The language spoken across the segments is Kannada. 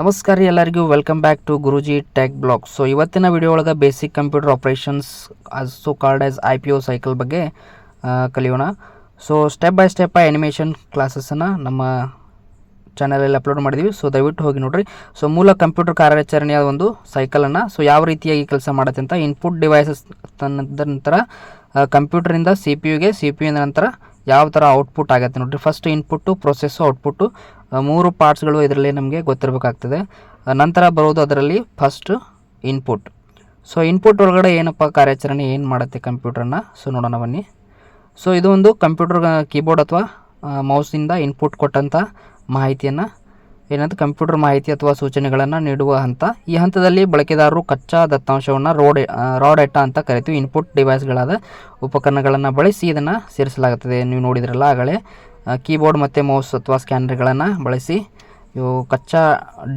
ನಮಸ್ಕಾರ ಎಲ್ಲರಿಗೂ. Welcome back to Guruji tech blog so ಇವತ್ತಿನ ವಿಡಿಯೋ ಒಳಗೆ basic computer operations as so called as I P O cycle ಬಗ್ಗೆ ಕಲಿಯೋಣ. So step by step animation ಕ್ಲಾಸಸನ್ನು ನಮ್ಮ ಚಾನಲಲ್ಲಿ ಅಪ್ಲೋಡ್ ಮಾಡಿದ್ವಿ. ಸೊ ದಯವಿಟ್ಟು ಹೋಗಿ ನೋಡಿರಿ. ಸೊ ಮೂಲ ಕಂಪ್ಯೂಟರ್ ಕಾರ್ಯಾಚರಣೆಯ ಒಂದು ಸೈಕಲನ್ನು ಸೊ ಯಾವ ರೀತಿಯಾಗಿ ಕೆಲಸ ಮಾಡುತ್ತೆ ಅಂತ ಇನ್ಪುಟ್ ಡಿವೈಸಸ್ ನಂತರ ಕಂಪ್ಯೂಟರಿಂದ ಸಿ ಪಿ ಯುಗೆ ಸಿ ಪಿ ಯು ನಂತರ ಯಾವ ಥರ ಔಟ್ಪುಟ್ ಆಗುತ್ತೆ ನೋಡಿರಿ. ಫಸ್ಟ್ ಇನ್ಪುಟ್ಟು ಪ್ರೊಸೆಸ್ಸು ಔಟ್ಪುಟ್ಟು ಮೂರು ಪಾರ್ಟ್ಸ್ಗಳು ಇದರಲ್ಲಿ ನಮಗೆ ಗೊತ್ತಿರಬೇಕಾಗ್ತದೆ. ನಂತರ ಬರೋದು ಅದರಲ್ಲಿ ಫಸ್ಟ್ ಇನ್ಪುಟ್ ಸೊ ಇನ್ಪುಟ್ ಒಳಗಡೆ ಏನಪ್ಪ ಕಾರ್ಯಾಚರಣೆ, ಏನು ಮಾಡುತ್ತೆ ಕಂಪ್ಯೂಟರ್ನ ಸೊ ನೋಡೋಣ ಬನ್ನಿ. ಸೊ ಇದು ಒಂದು ಕಂಪ್ಯೂಟರ್ ಕೀಬೋರ್ಡ್ ಅಥವಾ ಮೌಸಿಂದ ಇನ್ಪುಟ್ ಕೊಟ್ಟಂಥ ಮಾಹಿತಿಯನ್ನು ಏನಂತ ಕಂಪ್ಯೂಟರ್ ಮಾಹಿತಿ ಅಥವಾ ಸೂಚನೆಗಳನ್ನು ನೀಡುವ ಹಂತ. ಈ ಹಂತದಲ್ಲಿ ಬಳಕೆದಾರರು ಕಚ್ಚಾ ದತ್ತಾಂಶವನ್ನು ರೋಡ್ ರಾಡ್ ಡೇಟಾ ಅಂತ ಕರಿತೀವಿ. ಇನ್ಪುಟ್ ಡಿವೈಸ್ಗಳಾದ ಉಪಕರಣಗಳನ್ನು ಬಳಸಿ ಇದನ್ನು ಸೇರಿಸಲಾಗುತ್ತದೆ. ನೀವು ನೋಡಿದ್ರಲ್ಲ ಆಗಲೇ. ಕೀಬೋರ್ಡ್ ಮತ್ತು ಮೌಸ್ ಅಥವಾ ಸ್ಕ್ಯಾನರ್ಗಳನ್ನು ಬಳಸಿ ಇವು ಕಚ್ಚಾ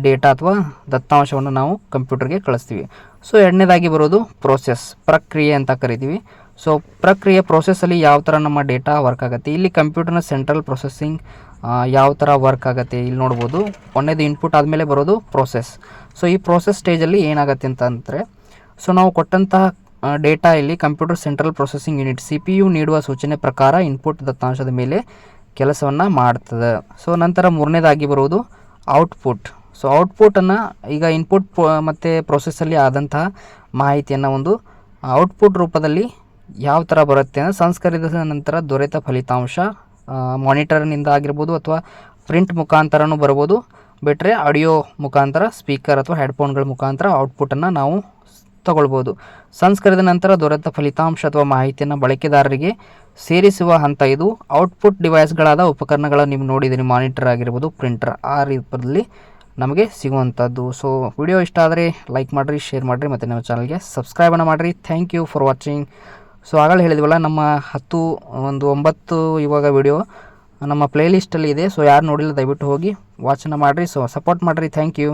ಡೇಟಾ ಅಥವಾ ದತ್ತಾಂಶವನ್ನು ನಾವು ಕಂಪ್ಯೂಟರ್ಗೆ ಕಳಿಸ್ತೀವಿ. ಸೊ, ಎರಡನೇದಾಗಿ ಬರೋದು ಪ್ರೋಸೆಸ್, ಪ್ರಕ್ರಿಯೆ ಅಂತ ಕರಿತೀವಿ. ಸೊ, ಪ್ರಕ್ರಿಯೆ ಪ್ರೋಸೆಸ್ಸಲ್ಲಿ ಯಾವ ಥರ ನಮ್ಮ ಡೇಟಾ ವರ್ಕ್ ಆಗುತ್ತೆ. ಇಲ್ಲಿ ಕಂಪ್ಯೂಟರ್ನ ಸೆಂಟ್ರಲ್ ಪ್ರೊಸೆಸಿಂಗ್ ಯಾವ ಥರ ವರ್ಕ್ ಆಗುತ್ತೆ ಇಲ್ಲಿ ನೋಡ್ಬೋದು. ಒಂದೇದು ಇನ್ಪುಟ್ ಆದಮೇಲೆ ಬರೋದು ಪ್ರೋಸೆಸ್ ಸೊ ಈ ಪ್ರೋಸೆಸ್ ಸ್ಟೇಜಲ್ಲಿ ಏನಾಗುತ್ತೆ ಅಂತಂದರೆ ಸೊ ನಾವು ಕೊಟ್ಟಂತಹ ಡೇಟಾ ಇಲ್ಲಿ computer central processing unit C P U ನೀಡುವ ಸೂಚನೆ ಪ್ರಕಾರ ಇನ್ಪುಟ್ ದತ್ತಾಂಶದ ಮೇಲೆ ಕೆಲಸವನ್ನು ಮಾಡ್ತದೆ. ಸೊ ನಂತರ ಮೂರನೇದಾಗಿ ಬರುವುದು ಔಟ್ಪುಟ್ ಸೊ ಔಟ್ಪುಟನ್ನು ಈಗ ಇನ್ಪುಟ್ ಮತ್ತು ಪ್ರೊಸೆಸ್ಸಲ್ಲಿ ಆದಂತಹ ಮಾಹಿತಿಯನ್ನು ಒಂದು ಔಟ್ಪುಟ್ ರೂಪದಲ್ಲಿ ಯಾವ ಥರ ಬರುತ್ತೆ ಅಂದರೆ ಸಂಸ್ಕರಿಸಿದ ನಂತರ ದೊರೆತ ಫಲಿತಾಂಶ ಮಾನಿಟರ್ನಿಂದ ಆಗಿರ್ಬೋದು ಅಥವಾ ಪ್ರಿಂಟ್ ಮುಖಾಂತರನೂ ಬರ್ಬೋದು. ಬಿಟ್ಟರೆ ಆಡಿಯೋ ಮುಖಾಂತರ ಸ್ಪೀಕರ್ ಅಥವಾ ಹೆಡ್ಫೋನ್ಗಳ ಮುಖಾಂತರ ಔಟ್ಪುಟನ್ನು ನಾವು ತಗೊಳ್ಬೋದು. ಸಂಸ್ಕರಿದ ನಂತರ ದೊರೆತ ಫಲಿತಾಂಶ ಅಥವಾ ಮಾಹಿತಿಯನ್ನು ಬಳಕೆದಾರರಿಗೆ ಸೇರಿಸುವ ಹಂತ ಇದು. ಔಟ್ಪುಟ್ ಡಿವೈಸ್ಗಳಾದ ಉಪಕರಣಗಳ ನೀವು ನೋಡಿದ್ದೀನಿ ಮಾನಿಟರ್ ಆಗಿರ್ಬೋದು ಪ್ರಿಂಟರ್ ಆ ರೀತಿಯಲ್ಲಿ ನಮಗೆ ಸಿಗುವಂಥದ್ದು ಸೊ ವಿಡಿಯೋ ಇಷ್ಟ ಆದರೆ ಲೈಕ್ ಮಾಡಿರಿ ಶೇರ್ ಮಾಡಿರಿ, ಮತ್ತು ನಮ್ಮ ಚಾನಲ್ಗೆ ಸಬ್ಸ್ಕ್ರೈಬನ್ನು ಮಾಡಿರಿ. Thank you for watching so ಆಗಲೇ ಹೇಳಿದ್ವಲ್ಲ, ನಮ್ಮ ಹತ್ತು, ಒಂದು ಒಂಬತ್ತು ಇವಾಗ ವಿಡಿಯೋ ನಮ್ಮ ಪ್ಲೇಲಿಸ್ಟಲ್ಲಿ ಇದೆ. ಸೊ ಯಾರು ನೋಡಿಲ್ಲ, ದಯವಿಟ್ಟು ಹೋಗಿ ವಾಚನ ಮಾಡಿರಿ. ಸೊ ಸಪೋರ್ಟ್ ಮಾಡಿರಿ. Thank you